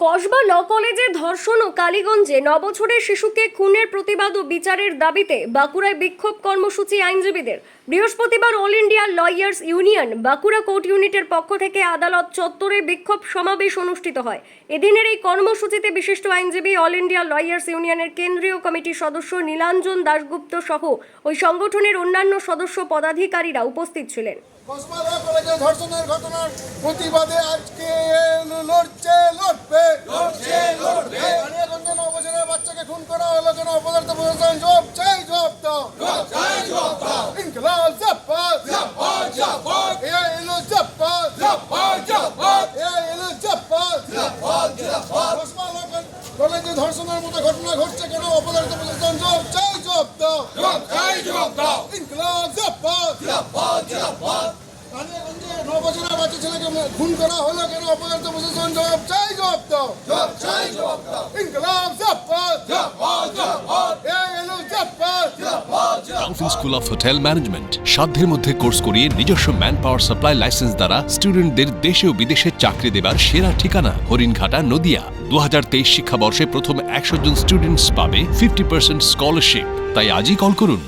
কসবা ল কলেজে ধর্ষণ ও কালীগঞ্জে নবছরের শিশুকে খুনের প্রতিবাদ ও বিচারের দাবিতে বাঁকুড়ায় বিক্ষোভ কর্মসূচি আইনজীবীদের। বৃহস্পতিবার all India lawyers union Bankura court ইউনিটের পক্ষ থেকে আদালত চত্বরে বিক্ষোভ সমাবেশ অনুষ্ঠিত হয়। এদিনের এই কর্মসূচিতে বিশিষ্ট আইনজীবী অল ইন্ডিয়া লয়ার্স ইউনিয়নের কেন্দ্রীয় কমিটির সদস্য নীলাঞ্জন দাশগুপ্ত সহ ওই সংগঠনের অন্যান্য সদস্য পদাধিকারীরা উপস্থিত ছিলেন। ধর্ষণের ঘটনার প্রতিবাদে আজকে লড়ছে, লড়বে। লড়ছে লড়বে। রানিয়াগঞ্জে ন বছরের বাচ্চাকে খুন করা হলো কেন অপদার্থ প্রশাসন জবাব চাই জবাব দাও ইনকলাব জাপাত জাপাত জাপাত এ এলো জাপাত জাপাত জাপাত এ এলো জাপাত জাপাত জাপাত কলেজে ধর্ষণের মতো ঘটনা ঘটছে কেন অপদার্থ প্রশাসন জবাব চাই জবাব দাও জবাব চাই জবাব দাও ইনকলাব জাপাত জাপাত জাপাত বাচ্চা ছেলেকে খুন করা হলো কেন? অপদার্থ প্রশাসন জবাব চাই জবাব দাও। জবাব চাই জবাব দাও। ইনকলাব জাপাত জাপাত জাপাত এলো জাপাত জাপাত স্কুল অফ হোটেল ম্যানেজমেন্ট সাধ্যের মধ্যে কোর্স করিয়ে নিজস্ব ম্যান পাওয়ার সাপ্লাই লাইসেন্স দ্বারা স্টুডেন্টদের দেশে ও বিদেশে চাকরি দেবার সেরা ঠিকানা হরিণঘাটা নদিয়া। দু তেইশ শিক্ষাবর্ষে প্রথম একশো জন স্টুডেন্টস পাবে ফিফটি পার্সেন্ট স্কলারশিপ তাই আজই কল করুন।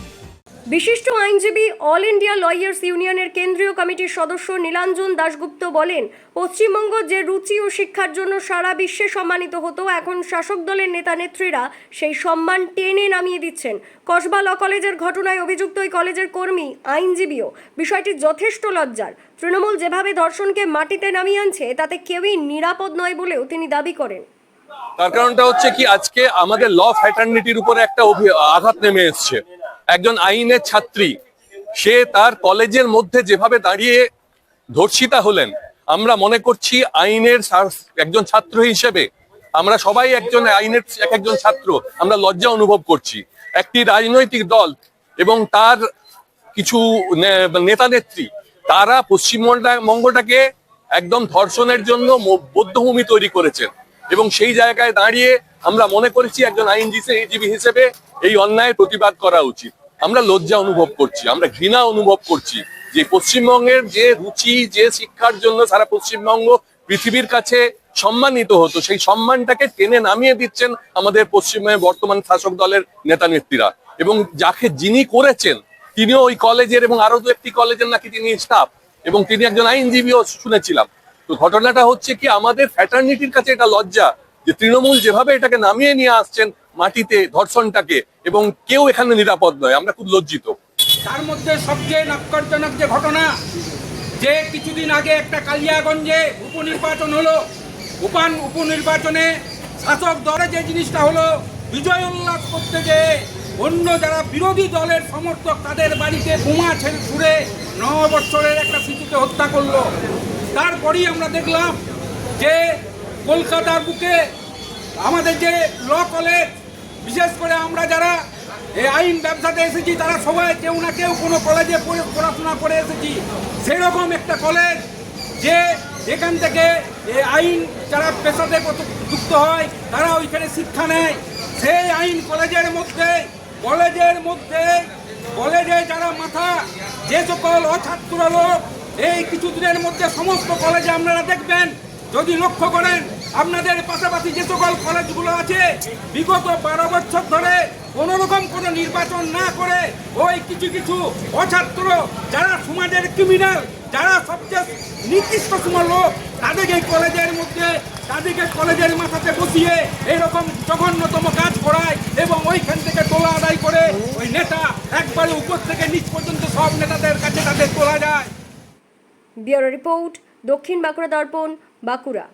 বিশিষ্ট আইনজীবী অল ইন্ডিয়া লয়ার্স ইউনিয়নের কেন্দ্রীয় কমিটির সদস্য নীলাঞ্জন দাশগুপ্ত বলেন, পশ্চিমবঙ্গ যে রুচি ও শিক্ষার জন্য সারা বিশ্বে সম্মানিত হতো, এখন শাসক দলের নেতা নেত্রীরা সেই সম্মান টেনে নামিয়ে দিচ্ছেন। কসবা ল কলেজের ঘটনায় অভিযুক্ত ওই কলেজের কর্মী, আইনজীবীও। বিষয়টি যথেষ্ট লজ্জার। তৃণমূল যেভাবে ধর্ষণকে মাটিতে নামিয়ে আনছে, তাতে কেউই নিরাপদ নয় বলেও তিনি দাবি করেন। তার কারণটা হচ্ছে কি, আজকে আমাদের ল ফ্যাটার্নিটির উপরে একটা আঘাত নেমে এসছে। একজন আইনের ছাত্রী, সে তার কলেজের মধ্যে যেভাবে দাঁড়িয়ে ধর্ষিতা হলেন, আমরা মনে করছি আইনের একজন ছাত্র হিসেবে, আমরা সবাই একজন আইনের এক একজন ছাত্র, আমরা লজ্জা অনুভব করছি। একটি রাজনৈতিক দল এবং তার কিছু নেতা নেত্রী, তারা পশ্চিমবঙ্গটাকে একদম ধর্ষণের জন্য বদ্ধভূমি তৈরি করেছেন এবং সেই জায়গায় দাঁড়িয়ে আমরা মনে করেছি একজন আইনজীবী হিসেবে এই অন্যায়ের প্রতিবাদ করা উচিত। আমরা লজ্জা অনুভব করছি, আমরা ঘৃণা অনুভব করছি যে পশ্চিমবঙ্গের যে রুচি, যে শিক্ষার জন্য সারা পশ্চিমবঙ্গ পৃথিবীর কাছে সম্মানিত হতো, সেই সম্মানটাকে টেনে নামিয়ে দিচ্ছেন আমাদের পশ্চিমবঙ্গের বর্তমান শাসক দলের নেতা নেত্রীরা। এবং যাকে যিনি করেছেন, তিনিও ওই কলেজের এবং আরও দু একটি কলেজের নাকি তিনি স্টাফ এবং তিনি একজন আইনজীবীও শুনেছিলাম। তো ঘটনাটা হচ্ছে কি, আমাদের ফ্যাটার্নিটির কাছে এটা লজ্জা যে তৃণমূল যেভাবে এটাকে নামিয়ে নিয়ে আসছেন মাটিতে ধর্ষণটাকে এবং কেউ এখানে নিরাপদ নয়, আমরা খুব লজ্জিত। তার মধ্যে সবচেয়ে নক্করজনক যে ঘটনা, যে কিছুদিন আগে একটা কালিয়াগঞ্জে উপনির্বাচন হলো। উপান উপনির্বাচনে শাসক দলে যে জিনিসটা হলো বিজয় উল্লাস করতে যে অন্য যারা বিরোধী দলের সমর্থক, তাদের বাড়িতে বোমা ছেড়ে ছুড়ে নববৎসরের একটা শিশুকে হত্যা করল। তারপরেই আমরা দেখলাম যে কলকাতার বুকে আমাদের যে ল কলেজ বিশেষ করে আমরা যারা এই আইন ব্যবসাতে এসেছি, তারা সবাই কেউ না কেউ কোনো কলেজে পড়ে- পড়াশোনা করে এসেছি। সেরকম একটা কলেজ যে এখান থেকে এই আইন যারা পেশাতে যুক্ত হয়, তারা ওইখানে শিক্ষা নেয়। সেই আইন কলেজের মধ্যে কলেজের মধ্যে কলেজে যারা মাথা, যে সকল অছাত্র লোক, এই কিছুদিনের মধ্যে সমস্ত কলেজে আপনারা দেখবেন। যদি লক্ষ্য করেন আপনাদের পাশাপাশি যে সকল কলেজগুলো আছে, বিগত বারো বছর ধরে কোনো রকম কোনো নির্বাচন না করে ওই কিছু কিছু অছাত্র যারা সমাজের ক্রিমিনাল যারা সবচেয়ে নির্দিষ্ট সময় লোক, তাদেরকে কলেজের মধ্যে, তাদেরকে কলেজের মাথাতে বসিয়ে এরকম জঘন্যতম কাজ করায় এবং ওইখান থেকে তোলা আদায় করে ওই নেতা একবারে উপর থেকে নিচ পর্যন্ত সব নেতাদের কাছে তাদের তোলা যায়। ব্যুরো রিপোর্ট, দক্ষিণ বাঁকুড়া দর্পণ, বাঁকুড়া।